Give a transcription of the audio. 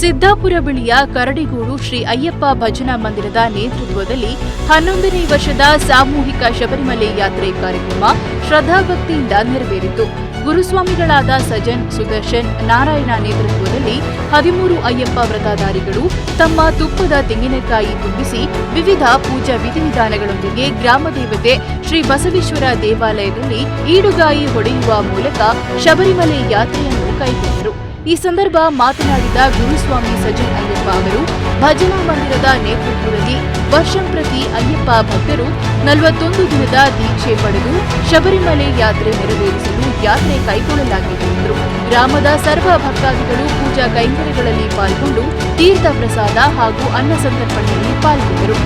ಸಿದ್ದಾಪುರ ಬಳಿಯ ಕರಡಿಗೂಡು ಶ್ರೀ ಅಯ್ಯಪ್ಪ ಭಜನಾ ಮಂದಿರದ ನೇತೃತ್ವದಲ್ಲಿ ಹನ್ನೊಂದನೇ ವರ್ಷದ ಸಾಮೂಹಿಕ ಶಬರಿಮಲೆ ಯಾತ್ರೆ ಕಾರ್ಯಕ್ರಮ ಶ್ರದ್ಧಾಭಕ್ತಿಯಿಂದ ನೆರವೇರಿತು. ಗುರುಸ್ವಾಮಿಗಳಾದ ಸಜನ್, ಸುದರ್ಶನ್, ನಾರಾಯಣ ನೇತೃತ್ವದಲ್ಲಿ ಹದಿಮೂರು ಅಯ್ಯಪ್ಪ ವ್ರತಧಾರಿಗಳು ತಮ್ಮ ತುಪ್ಪದ ತೆಂಗಿನಕಾಯಿ ತುಂಬಿಸಿ ವಿವಿಧ ಪೂಜಾ ವಿಧಿವಿಧಾನಗಳೊಂದಿಗೆ ಗ್ರಾಮ ದೇವತೆ ಶ್ರೀ ಬಸವೇಶ್ವರ ದೇವಾಲಯದಲ್ಲಿ ಈಡುಗಾಯಿ ಹೊಡೆಯುವ ಮೂಲಕ ಶಬರಿಮಲೆ ಯಾತ್ರೆಯನ್ನು ಕೈಗೊಂಡರು. ಈ ಸಂದರ್ಭ ಮಾತನಾಡಿದ ಗುರುಸ್ವಾಮಿ ಸಜ್ಜನ್ ಅಯ್ಯಪ್ಪ ಅವರು, ಭಜನಾ ಮಂದಿರದ ನೇತೃತ್ವದಲ್ಲಿ ವರ್ಷಂಪ್ರತಿ ಅಯ್ಯಪ್ಪ ಭಕ್ತರು ನಲವತ್ತೊಂದು ದಿನದ ದೀಕ್ಷೆ ಪಡೆದು ಶಬರಿಮಲೆ ಯಾತ್ರೆ ನೆರವೇರಿಸಲು ಯಾತ್ರೆ ಕೈಗೊಳ್ಳಲಾಗಿದೆ ಎಂದರು. ಗ್ರಾಮದ ಸರ್ವ ಭಕ್ತಾದಿಗಳು ಪೂಜಾ ಕೈಂಕರ್ಯಗಳಲ್ಲಿ ಪಾಲ್ಗೊಂಡು ತೀರ್ಥ ಪ್ರಸಾದ ಹಾಗೂ ಅನ್ನ ಸಂತರ್ಪಣೆಯಲ್ಲಿ ಪಾಲ್ಗೊಂಡರು.